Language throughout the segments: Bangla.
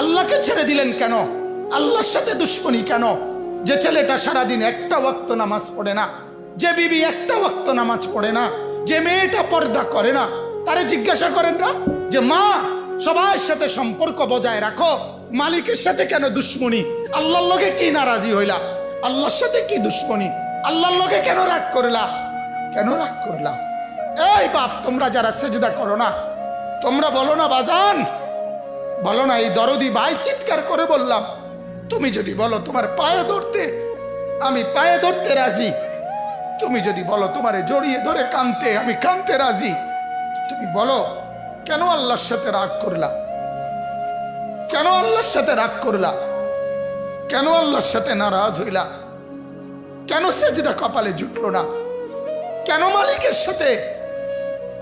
আল্লাহকে ছেড়ে দিলেন কেন? আল্লাহর সাথে দুশ্মনী কেন? যে ছেলেটা সারাদিন একটা ওয়াক্ত নামাজ পড়ে না, যে বিবি একটা ওয়াক্ত নামাজ পড়ে না, যে মেয়েটা পর্দা করে না, তারে জিজ্ঞাসা করেন না যে, মা, সবার সাথে সম্পর্ক বজায় রাখো। মালিকের সাথে কেন দুশ্মনী? আল্লাহর লগে কি নারাজি হইলা? আল্লাহর সাথে কি দুশ্মনী? আল্লাহর লগে কেন রাগ করলা? কেন রাগ করলা এই বাপ, তোমরা যারা সেজদা করো না, তোমরা বলো না, বাজান বলো না, এই দরদি ভাই চিৎকার করে বললাম, তুমি যদি বলো তোমার পায়ে ধরতে, আমি পায়ে ধরতে রাজি। তুমি যদি বলো তোমারে জড়িয়ে ধরে কানতে আমি কানতে রাজি। তুমি বলো, কেন আল্লাহর সাথে রাগ করলা? কেন আল্লাহর সাথে রাগ করলা? কেন আল্লাহর সাথে নারাজ হইলা? কেন সেজদা কপালে জুটলো না? কেন মালিকের সাথে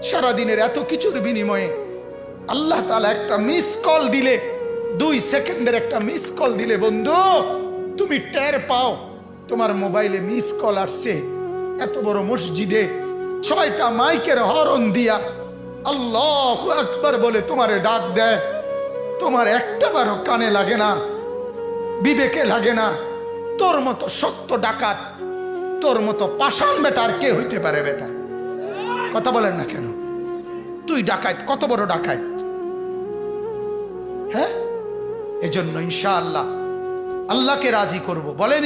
সারাদিনের এত কিছুর বিনিময়ে আল্লাহ তালা একটা মিস কল দিলে, দুই সেকেন্ডের একটা মিস কল দিলে, বন্ধু, তুমি টের পাও, তোমার মোবাইলে মিস কল আসছে, এত বড় মসজিদে ছয়টা মাইকের হরন দিয়া আল্লাহ একবার বলে তোমারে ডাক দেয়। তোমার একটা বারও কানে লাগে না, বিবেকে লাগে না, তোর মতো শক্ত ডাকাত, তোর মতো পাষাণ বেটা আর কে হইতে পারে বেটা? কথা বলেন না কেন? তুই ডাকাত, কত বড় ডাকাত? হ্যাঁ? এজন্য ইনশাআল্লাহ আল্লাহকে রাজি করব। বলেন